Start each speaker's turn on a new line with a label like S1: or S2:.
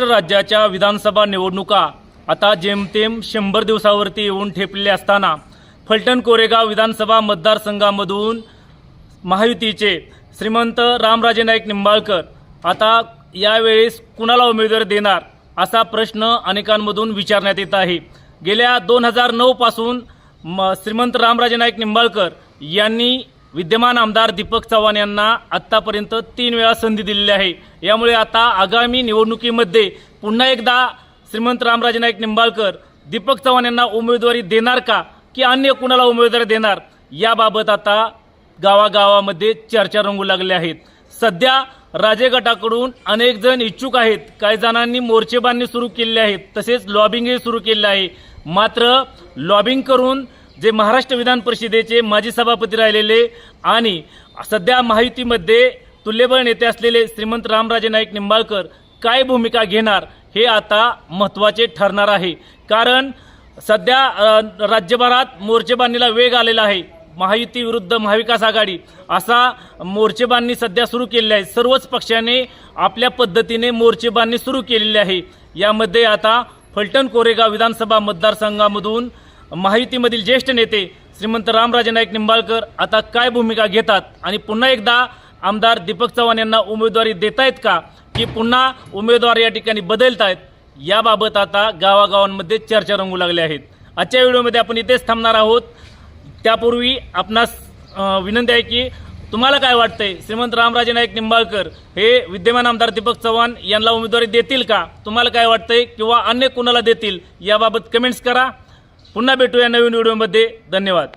S1: महाराष्ट्र राज्याच्या विधानसभा निवडणुका आता जेमतेम शंभर दिवसावरती येऊन ठेपलेले असताना फलटण कोरेगाव विधानसभा मतदारसंघामधून महायुतीचे श्रीमंत रामराजे नाईक निंबाळकर आता यावेळेस कुणाला उमेदवारी देणार असा प्रश्न अनेकांमधून विचारण्यात येत आहे. गेल्या दोन हजार नऊपासून म श्रीमंत रामराजे नाईक निंबाळकर यांनी विद्यमान आमदार दीपक चव्हाण यांना आत्तापर्यंत तीन वेळा संधी दिलेली आहे. यामुळे आता आगामी निवडणुकीमध्ये पुन्हा एकदा श्रीमंत रामराजे नाईक निंबाळकर दीपक चव्हाण यांना उमेदवारी देणार का? की अन्य कुणाला उमेदवारी देणार? याबाबत आता गावागावामध्ये चर्चा रंगू लागल्या आहेत. सध्या राजे गटाकडून अनेक जण इच्छुक आहेत. काही जणांनी मोर्चेबांधणी सुरू केली आहेत. तसेच लॉबिंगही सुरू केले आहे. मात्र लॉबिंग करून जे महाराष्ट्र विधान परिषदेचे माजी सभापती राहिलेले आणि सध्या महायुतीमध्ये तुल्यबळ नेते असलेले श्रीमंत रामराजे नाईक निंबाळकर काय भूमिका घेणार हे आता महत्त्वाचे ठरणार आहे. कारण सध्या राज्यभरात मोर्चेबांधणीला वेग आलेला आहे. महायुती विरुद्ध महाविकास आघाडी असा मोर्चेबांधणी सध्या सुरू केलेली आहे. सर्वच पक्षाने आपल्या पद्धतीने मोर्चेबांधणी सुरू केलेली आहे. यामध्ये आता फलटण कोरेगाव विधानसभा मतदारसंघामधून महायुतीमधील ज्येष्ठ नेते श्रीमंत रामराजे नाईक निंबाळकर आता काय भूमिका घेतात? आणि पुन्हा एकदा आमदार दीपक चव्हाण यांना उमेदवारी देतायत का? की पुन्हा उमेदवार या ठिकाणी बदलतायत? याबाबत आता गावागावांमध्ये चर्चा रंगू लागल्या आहेत. आजच्या व्हिडिओमध्ये आपण इथेच थांबणार आहोत. त्यापूर्वी आपणास विनंती आहे की तुम्हाला काय वाटतंय? श्रीमंत रामराजे नाईक निंबाळकर हे विद्यमान आमदार दीपक चव्हाण यांना उमेदवारी देतील का? तुम्हाला काय वाटतंय किंवा अन्य कुणाला देतील? याबाबत कमेंट्स करा. पुन्हा भेटूया नवीन व्हिडिओमध्ये. धन्यवाद.